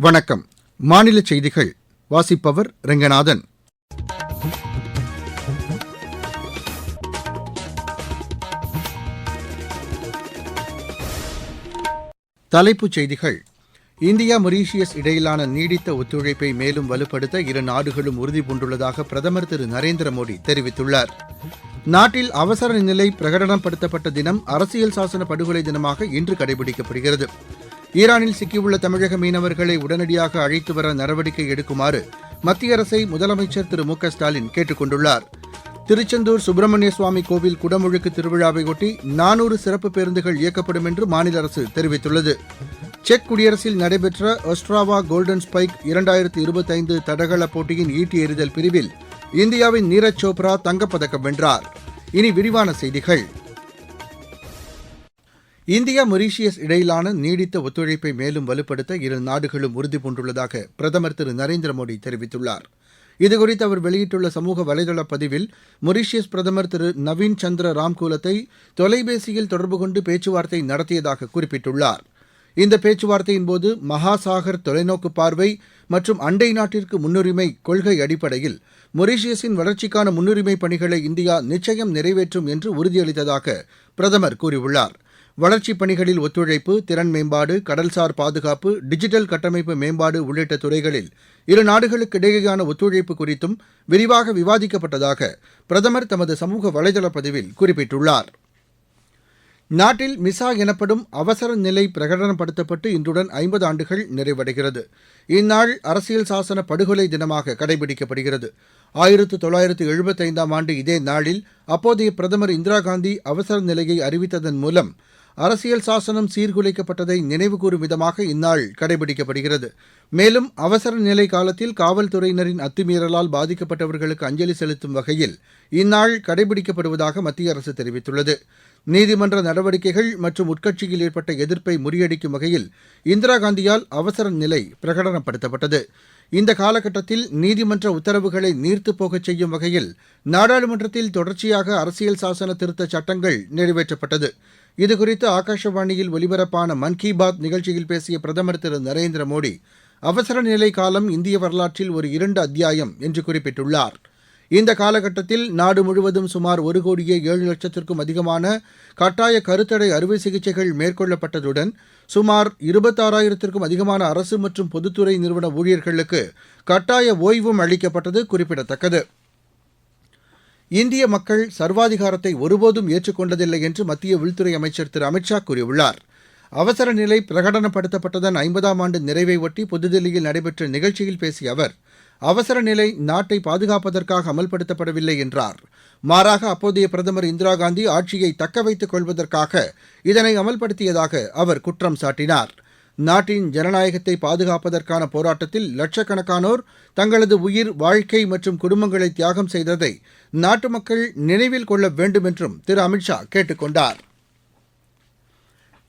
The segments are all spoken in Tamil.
வணக்கம். மாநில செய்திகள். வாசிப்பவர் ரெங்கநாதன். தலைப்புச் செய்திகள். இந்தியா மொரீஷியஸ் இடையிலான நீடித்த ஒத்துழைப்பை மேலும் வலுப்படுத்த இரு நாடுகளும் உறுதிபூண்டுள்ளதாக பிரதமர் திரு நரேந்திர மோடி தெரிவித்துள்ளார். நாட்டில் அவசர நிலை பிரகடனப்படுத்தப்பட்ட தினம் அரசியல் சாசன படுகொலை தினமாக இன்று கடைபிடிக்கப்படுகிறது. ஈரானில் சிக்கியுள்ள தமிழக மீனவர்களை உடனடியாக அழைத்து வர நடவடிக்கை எடுக்குமாறு மத்திய அரசை முதலமைச்சர் திரு மு க ஸ்டாலின் கேட்டுக் கொண்டுள்ளார். திருச்செந்தூர் சுப்பிரமணிய சுவாமி கோவில் குடமுழுக்கு திருவிழாவையொட்டி நானூறு சிறப்பு பேருந்துகள் இயக்கப்படும் என்று மாநில அரசு தெரிவித்துள்ளது. செக் குடியரசில் நடைபெற்ற ஒஸ்ட்ராவா கோல்டன் ஸ்பைக் இரண்டாயிரத்து இருபத்தைந்து தடகள போட்டியின் ஈட்டி எறிதல் பிரிவில் இந்தியாவின் நீரஜ் சோப்ரா தங்கப்பதக்கம் வென்றார். இனி விரிவான செய்திகள். இந்தியா மொரீஷியஸ் இடையிலான நீடித்த ஒத்துழைப்பை மேலும் வலுப்படுத்த இரு நாடுகளும் உறுதிபூண்டுள்ளதாக பிரதமர் திரு நரேந்திர மோடி தெரிவித்துள்ளார். இதுகுறித்து அவர் வெளியிட்டுள்ள சமூக வலைதள பதிவில் மொரீஷியஸ் பிரதமர் திரு நவீன் சந்திர ராம்கூலத்தை தொலைபேசியில் தொடர்பு கொண்டு பேச்சுவார்த்தை நடத்தியதாக குறிப்பிட்டுள்ளார். இந்த பேச்சுவார்த்தையின்போது மகாசாகர் தொலைநோக்கு பார்வை மற்றும் அண்டை நாட்டிற்கு முன்னுரிமை கொள்கை அடிப்படையில் மொரீஷியஸின் வளர்ச்சிக்கான முன்னுரிமை பணிகளை இந்தியா நிச்சயம் நிறைவேற்றும் என்று உறுதியளித்ததாக பிரதமர் கூறியுள்ளார். வளர்ச்சிப் பணிகளில் ஒத்துழைப்பு திறன் மேம்பாடு கடல்சார் பாதுகாப்பு டிஜிட்டல் கட்டமைப்பு மேம்பாடு உள்ளிட்ட துறைகளில் இரு நாடுகளுக்கு இடையேயான ஒத்துழைப்பு குறித்தும் விரிவாக விவாதிக்கப்பட்டதாக பிரதமர் தமது சமூக வலைதள பதிவில் குறிப்பிட்டுள்ளார். நாட்டில் மிசா எனப்படும் அவசர நிலை பிரகடனப்படுத்தப்பட்டு இன்றுடன் ஐம்பது ஆண்டுகள் நிறைவடைகிறது. இந்நாள் அரசியல் சாசன படுகொலை தினமாக கடைபிடிக்கப்படுகிறது. ஆயிரத்து தொள்ளாயிரத்து எழுபத்தைந்தாம் ஆண்டு இதே நாளில் அப்போதைய பிரதமர் இந்திரா காந்தி அவசர நிலையை அறிவித்ததன் மூலம் அரசியல் சாசனம் சீர்குலைக்கப்பட்டதை நினைவுகூரும் விதமாக இந்நாள் கடைபிடிக்கப்படுகிறது. மேலும் அவசர நிலை காலத்தில் காவல்துறையினரின் அத்துமீறலால் பாதிக்கப்பட்டவர்களுக்கு அஞ்சலி செலுத்தும் வகையில் இந்நாள் கடைபிடிக்கப்படுவதாக மத்திய அரசு தெரிவித்துள்ளது. நீதிமன்ற நடவடிக்கைகள் மற்றும் உட்கட்சியில் ஏற்பட்ட எதிர்ப்பை முறியடிக்கும் வகையில் இந்திரா காந்தியால் அவசர நிலை பிரகடனப்படுத்தப்பட்டது. இந்த காலகட்டத்தில் நீதிமன்ற உத்தரவுகளை நீர்த்து போகச் செய்யும் வகையில் நாடாளுமன்றத்தில் தொடர்ச்சியாக அரசியல் சாசன திருத்த சட்டங்கள் நிறைவேற்றப்பட்டது. இதுகுறித்து ஆகாஷவாணியில் ஒலிபரப்பான மன் கி பாத் நிகழ்ச்சியில் பேசிய பிரதமர் திரு நரேந்திர மோடி அவசர நிலை காலம் இந்திய வரலாற்றில் ஒரு இரண்டு அத்தியாயம் என்று குறிப்பிட்டுள்ளார். இந்த காலகட்டத்தில் நாடு முழுவதும் சுமார் ஒரு கோடியே ஏழு லட்சத்திற்கும் அதிகமான கட்டாய கருத்தடை அறுவை சிகிச்சைகள் மேற்கொள்ளப்பட்டதுடன் சுமார் இருபத்தாறாயிரத்திற்கும் அதிகமான அரசு மற்றும் பொதுத்துறை நிறுவன ஊழியர்களுக்கு கட்டாய ஓய்வும் அளிக்கப்பட்டது குறிப்பிடத்தக்கது. இந்திய மக்கள் சர்வாதிகாரத்தை ஒருபோதும் ஏற்றுக்கொண்டதில்லை என்று மத்திய உள்துறை அமைச்சர் திரு அமித்ஷா கூறியுள்ளார். அவசர நிலை பிரகடனப்படுத்தப்பட்டதன் ஐம்பதாம் ஆண்டு நிறைவை ஒட்டி புதுதில்லியில் நடைபெற்ற நிகழ்ச்சியில் பேசிய அவர் அவசர நிலை நாட்டை பாதுகாப்பதற்காக அமல்படுத்தப்படவில்லை என்றார். மாறாக அப்போதைய பிரதமர் இந்திரா காந்தி ஆட்சியை தக்க வைத்துக் கொள்வதற்காக இதனை அமல்படுத்தியதாக அவர் குற்றம் சாட்டினார். நாட்டின் ஜனநாயகத்தை பாதுகாப்பதற்கான போராட்டத்தில் லட்சக்கணக்கானோர் தங்களது உயிர் வாழ்க்கை மற்றும் குடும்பங்களை தியாகம் செய்ததை நாட்டு மக்கள் நினைவில் கொள்ள வேண்டும் என்றும் திரு அமித்ஷா கேட்டுக் கொண்டார்.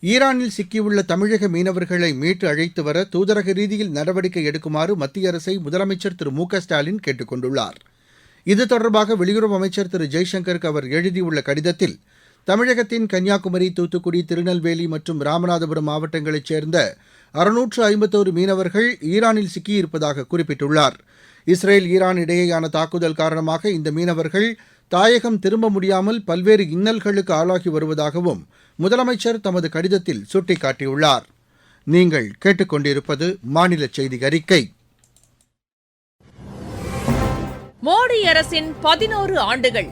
ஈரானில் சிக்கியுள்ள தமிழக மீனவர்களை மீட்டு அழைத்து வர தூதரக ரீதியில் நடவடிக்கை எடுக்குமாறு மத்திய அரசை முதலமைச்சர் திரு மு க ஸ்டாலின் கேட்டுக் கொண்டுள்ளார். இது தொடர்பாக வெளியுறவு அமைச்சர் திரு ஜெய்சங்கருக்கு அவர் எழுதியுள்ள கடிதத்தில் தமிழகத்தின் கன்னியாகுமரி தூத்துக்குடி திருநெல்வேலி மற்றும் ராமநாதபுரம் மாவட்டங்களைச் சேர்ந்த அறுநூற்று ஐம்பத்தோரு மீனவர்கள் ஈரானில் சிக்கியிருப்பதாக குறிப்பிட்டுள்ளார். இஸ்ரேல் ஈரான் இடையேயான தாக்குதல் காரணமாக இந்த மீனவர்கள் தாயகம் திரும்ப முடியாமல் பல்வேறு இன்னல்களுக்கு ஆளாகி வருவதாகவும் முதலமைச்சர் தமது கடிதத்தில் சுட்டிக்காட்டியுள்ளார். நீங்கள் கேட்டுக்கொண்டிருப்பது மாநில செய்தி அறிக்கை. மோடி அரசின் பதினோரு ஆண்டுகள்.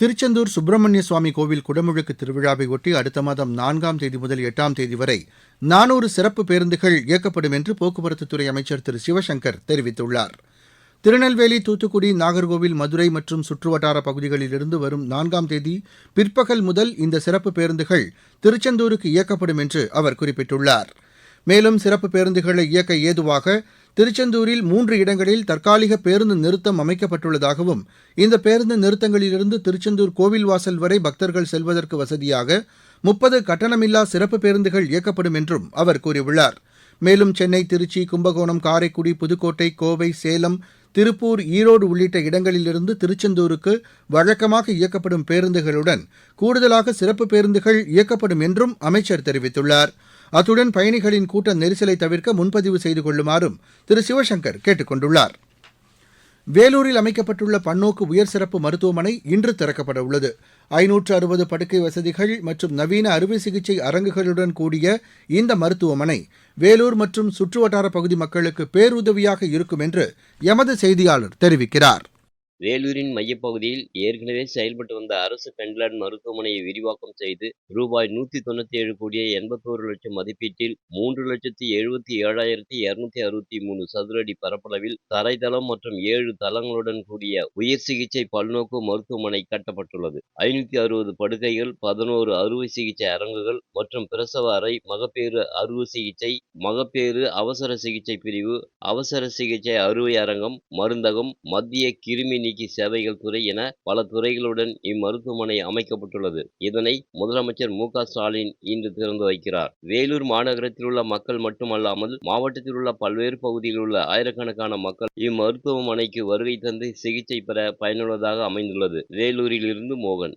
திருச்செந்தூர் சுப்பிரமணிய சுவாமி கோவில் குடமுழுக்கு திருவிழாவை ஒட்டி அடுத்த மாதம் நான்காம் தேதி முதல் எட்டாம் தேதி வரை நானூறு சிறப்பு பேருந்துகள் இயக்கப்படும் என்று போக்குவரத்துத்துறை அமைச்சர் திரு சிவசங்கர் தெரிவித்துள்ளார். திருநெல்வேலி தூத்துக்குடி நாகர்கோவில் மதுரை மற்றும் சுற்றுவட்டார பகுதிகளிலிருந்து வரும் நான்காம் தேதி பிற்பகல் முதல் இந்த சிறப்பு பேருந்துகள் திருச்செந்தூருக்கு இயக்கப்படும் என்று அவர் குறிப்பிட்டுள்ளார். மேலும் சிறப்பு பேருந்துகளை இயக்க ஏதுவாக திருச்செந்தூரில் மூன்று இடங்களில் தற்காலிக பேருந்து நிறுத்தம் அமைக்கப்பட்டுள்ளதாகவும் இந்த பேருந்து நிறுத்தங்களிலிருந்து திருச்செந்தூர் கோவில்வாசல் வரை பக்தர்கள் செல்வதற்கு வசதியாக முப்பது கட்டணமில்லா சிறப்பு பேருந்துகள் இயக்கப்படும் என்றும் அவர் கூறியுள்ளார். மேலும் சென்னை திருச்சி கும்பகோணம் காரைக்குடி புதுக்கோட்டை கோவை சேலம் திருப்பூர் ஈரோடு உள்ளிட்ட இடங்களிலிருந்து திருச்செந்தூருக்கு வழக்கமாக இயக்கப்படும் பேருந்துகளுடன் கூடுதலாக சிறப்பு பேருந்துகள் இயக்கப்படும் என்றும் அமைச்சர் தெரிவித்துள்ளார். அத்துடன் பயணிகளின் கூட்ட நெரிசலை தவிர்க்க முன்பதிவு செய்து கொள்ளுமாறும் திரு சிவசங்கர் கேட்டுக் கொண்டுள்ளார் வேலூரில் அமைக்கப்பட்டுள்ள பன்னோக்கு உயர் சிறப்பு மருத்துவமனை இன்று திறக்கப்பட உள்ளது ஐநூற்று அறுபது படுக்கை வசதிகள் மற்றும் நவீன அறுவை சிகிச்சை அரங்குகளுடன் கூடிய இந்த மருத்துவமனை வேலூர் மற்றும் சுற்றுவட்டார பகுதி மக்களுக்கு பேருதவியாக இருக்கும் என்று எமது செய்தியாளர் தெரிவிக்கிறார். வேலூரின் மையப்பகுதியில் ஏற்கனவே செயல்பட்டு வந்த அரசு பெண்லட் மருத்துவமனையை விரிவாக்கம் செய்து ரூபாய் நூத்தி தொண்ணூத்தி ஏழு கோடியே எண்பத்தோரு லட்சம் மதிப்பீட்டில் மூன்று லட்சத்தி எழுபத்தி ஏழாயிரத்தி இருநூத்தி அறுபத்தி மூணு சதுரடி பரப்பளவில் தரைதளம் மற்றும் ஏழு தளங்களுடன் கூடிய உயர் சிகிச்சை பல்நோக்கு மருத்துவமனை கட்டப்பட்டுள்ளது. ஐநூத்தி அறுபது படுக்கைகள் பதினோரு அறுவை சிகிச்சை அரங்குகள் மற்றும் பிரசவ அறை மகப்பேறு அறுவை சிகிச்சை மகப்பேறு அவசர சிகிச்சை பிரிவு அவசர சிகிச்சை அறுவை அரங்கம் மருந்தகம் மத்திய கிருமி நீக்கி சேவைகள் துறை என பல துறைகளுடன் இம்மருத்துவமனை அமைக்கப்பட்டுள்ளது. இதனை முதலமைச்சர் மு ஸ்டாலின் இன்று திறந்து வைக்கிறார். வேலூர் மாநகரத்தில் உள்ள மக்கள் மட்டுமல்லாமல் மாவட்டத்தில் உள்ள பல்வேறு பகுதிகளில் உள்ள ஆயிரக்கணக்கான மக்கள் இம்மருத்துவமனைக்கு வருகை தந்து சிகிச்சை பெற பயனுள்ளதாக அமைந்துள்ளது. வேலூரிலிருந்து மோகன்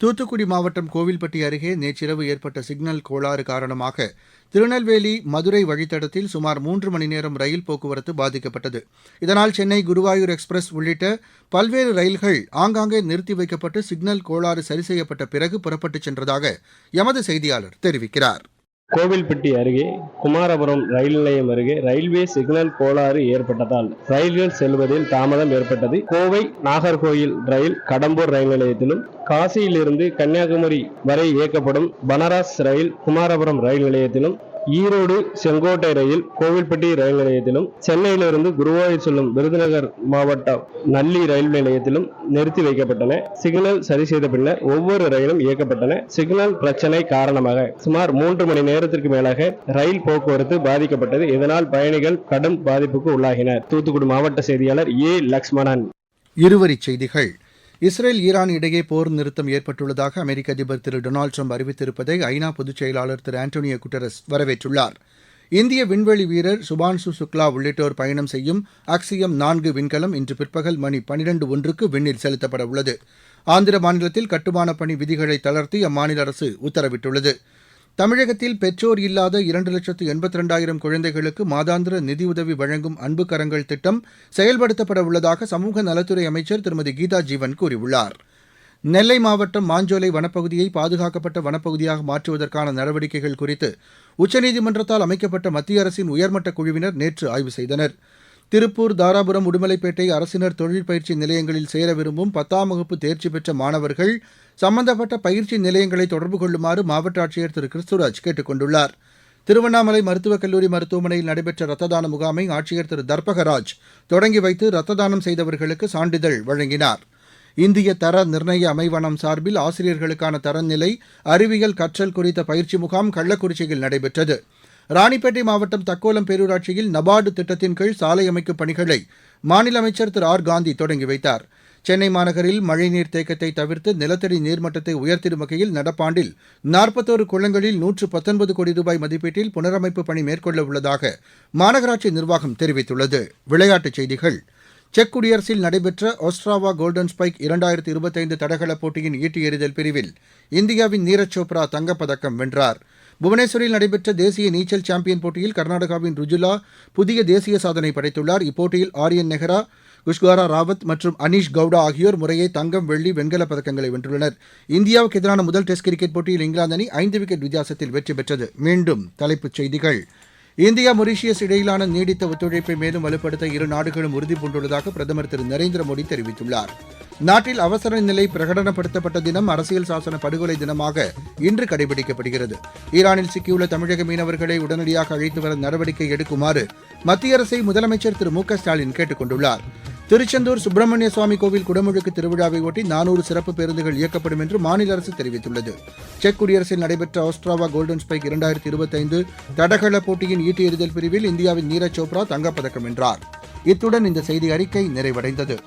தூத்துக்குடி மாவட்டம் கோவில்பட்டி அருகே நேற்றிரவு ஏற்பட்ட சிக்னல் கோளாறு காரணமாக திருநெல்வேலி மதுரை வழித்தடத்தில் சுமார் மூன்று மணி நேரம் ரயில் போக்குவரத்து பாதிக்கப்பட்டது. இதனால் சென்னை குருவாயூர் எக்ஸ்பிரஸ் உள்ளிட்ட பல்வேறு ரயில்கள் ஆங்காங்கே நிறுத்தி வைக்கப்பட்டு சிக்னல் கோளாறு சரி செய்யப்பட்ட பிறகு புறப்பட்டுச் சென்றதாக எமது செய்தியாளர் தெரிவிக்கிறார். கோவில்பட்டி அருகே குமாரபுரம் ரயில் நிலையம் அருகே ரயில்வே சிக்னல் கோளாறு ஏற்பட்டதால் ரயில்கள் செல்வதில் தாமதம் ஏற்பட்டது. கோவை நாகர்கோயில் ரயில் கடம்பூர் ரயில் நிலையத்திலும் காசியிலிருந்து கன்னியாகுமரி வரை இயக்கப்படும் பனாரஸ் ரயில் குமாரபுரம் ரயில் நிலையத்திலும் ஈரோடு செங்கோட்டை ரயில் கோவில்பட்டி ரயில் நிலையத்திலும் சென்னையிலிருந்து குருவாயூர் செல்லும் விருதுநகர் மாவட்ட நல்லி ரயில் நிலையத்திலும் நிறுத்தி வைக்கப்பட்டன. சிக்னல் சரி செய்த பின்னர் ஒவ்வொரு ரயிலும் இயக்கப்பட்டன. சிக்னல் பிரச்சனை காரணமாக சுமார் மூன்று மணி நேரத்திற்கு மேலாக ரயில் போக்குவரத்து பாதிக்கப்பட்டது. இதனால் பயணிகள் கடும் பாதிப்புக்கு உள்ளாகினர். தூத்துக்குடி மாவட்ட செய்தியாளர் ஏ லக்ஷ்மணன். இருவரிச் செய்திகள். இஸ்ரேல் ஈரான் இடையே போர் நிறுத்தம் ஏற்பட்டுள்ளதாக அமெரிக்க அதிபர் திரு டொனால்டு ட்ரம்ப் அறிவித்திருப்பதை ஐநா பொதுச் செயலாளர் திரு ஆண்டோனியோ குட்டரஸ் வரவேற்றுள்ளார். இந்திய விண்வெளி வீரர் சுபான்சு சுக்லா உள்ளிட்டோர் பயணம் செய்யும் ஆக்சியம் நான்கு விண்கலம் இன்று பிற்பகல் மணி பனிரெண்டு ஒன்றுக்கு விண்ணில் செலுத்தப்பட உள்ளது. ஆந்திர மாநிலத்தில் கட்டுமான பணி விதிகளை தளர்த்தி அம்மாநில அரசு உத்தரவிட்டுள்ளது. தமிழகத்தில் பெற்றோர் இல்லாத இரண்டு லட்சத்து எண்பத்தி ரெண்டாயிரம் குழந்தைகளுக்கு மாதாந்திர நிதியுதவி வழங்கும் அன்பு கரங்கள் திட்டம் செயல்படுத்தப்பட உள்ளதாக சமூக நலத்துறை அமைச்சர் திருமதி கீதா ஜீவன் கூறியுள்ளார். நெல்லை மாவட்டம் மாஞ்சோலை வனப்பகுதியை பாதுகாக்கப்பட்ட வனப்பகுதியாக மாற்றுவதற்கான நடவடிக்கைகள் குறித்து உச்சநீதிமன்றத்தால் அமைக்கப்பட்ட மத்திய அரசின் உயர்மட்ட குழுவினர் நேற்று ஆய்வு செய்தனர். திருப்பூர் தாராபுரம் உடுமலைப்பேட்டை அரசினர் தொழில் பயிற்சி நிலையங்களில் சேர விரும்பும் பத்தாம் வகுப்பு தேர்ச்சி பெற்ற மாணவர்கள் சம்பந்தப்பட்ட பயிற்சி நிலையங்களை தொடர்பு கொள்ளுமாறு மாவட்ட ஆட்சியர் திரு. கிறிஸ்துராஜ் கேட்டுக் கொண்டுள்ளார் திருவண்ணாமலை மருத்துவக் கல்லூரி மருத்துவமனையில் நடைபெற்ற ரத்த தான முகாமை ஆட்சியர் திரு. தர்பகராஜ் தொடங்கி வைத்து ரத்த தானம் செய்தவர்களுக்கு சான்றிதழ் வழங்கினார். இந்திய தர நிர்ணய அமைவனம் சார்பில் ஆசிரியர்களுக்கான தரநிலை அறிவியல் கற்றல் குறித்த பயிற்சி முகாம் கள்ளக்குறிச்சியில் நடைபெற்றது. ராணிப்பேட்டை மாவட்டம் தக்கோலம் பேரூராட்சியில் நபார்டு திட்டத்தின் கீழ் சாலை அமைக்கும் பணிகளை மாநில அமைச்சர் திரு ஆர் காந்தி தொடங்கி வைத்தார். சென்னை மாநகரில் மழைநீர் தேக்கத்தை தவிர்த்து நிலத்தடி நீர்மட்டத்தை உயர்த்திடும் வகையில் நடப்பாண்டில் நாற்பத்தோரு குளங்களில் நூற்று பத்தொன்பது கோடி ரூபாய் மதிப்பீட்டில் புனரமைப்பு பணி மேற்கொள்ள உள்ளதாக மாநகராட்சி நிர்வாகம் தெரிவித்துள்ளது. விளையாட்டுச் செய்திகள். செக் குடியரசில் நடைபெற்ற ஒஸ்ட்ராவா கோல்டன் ஸ்பைக் இரண்டாயிரத்தி இருபத்தைந்து தடகள போட்டியின் ஈட்டி எறிதல் பிரிவில் இந்தியாவின் நீரஜ் சோப்ரா தங்கப்பதக்கம் வென்றார். புவனேஸ்வரில் நடைபெற்ற தேசிய நீச்சல் சாம்பியன் போட்டியில் கர்நாடகாவின் ருஜுலா புதிய தேசிய சாதனை படைத்துள்ளார். இப்போட்டியில் ஆரியன் நெஹ்ரா குஷ்காரா ராவத் மற்றும் அனீஷ் கவுடா ஆகியோர் முறையே தங்கம் வெள்ளி வெண்கலப் பதக்கங்களை வென்றுள்ளனர். இந்தியாவுக்கு எதிரான முதல் டெஸ்ட் கிரிக்கெட் போட்டியில் இங்கிலாந்து அணி ஐந்து விக்கெட் வித்தியாசத்தில் வெற்றி பெற்றது. மீண்டும் தலைப்புச் செய்திகள். இந்தியா மொரீஷியஸ் இடையிலான நீடித்த ஒத்துழைப்பை மேலும் வலுப்படுத்த இரு நாடுகளும் உறுதி பூண்டுள்ளதாக பிரதமர் திரு நரேந்திர மோடி தெரிவித்துள்ளார். நாட்டில் அவசர நிலை பிரகடனப்படுத்தப்பட்ட தினம் அரசியல் சாசன படுகொலை தினமாக இன்று கடைபிடிக்கப்படுகிறது. ஈரானில் சிக்கியுள்ள தமிழக மீனவர்களை உடனடியாக அழைத்து வர நடவடிக்கை எடுக்குமாறு மத்திய அரசை முதலமைச்சர் திரு மு க ஸ்டாலின் கேட்டுக் கொண்டுள்ளார் திருச்செந்தூர் சுப்பிரமணிய சுவாமி கோவில் குடமுழுக்கு திருவிழாவை ஒட்டி நானூறு சிறப்பு பேருந்துகள் இயக்கப்படும் என்று மாநில அரசு தெரிவித்துள்ளது. செக் குடியரசில் நடைபெற்ற ஆஸ்ட்ராவா கோல்டன் ஸ்பைக் இரண்டாயிரத்தி இருபத்தைந்து தடகள போட்டியின் ஈட்டி எறிதல் பிரிவில் இந்தியாவின் நீரஜ் சோப்ரா தங்கப்பதக்கம் வென்றார். இத்துடன் இந்த செய்தி அறிக்கை நிறைவடைந்தது.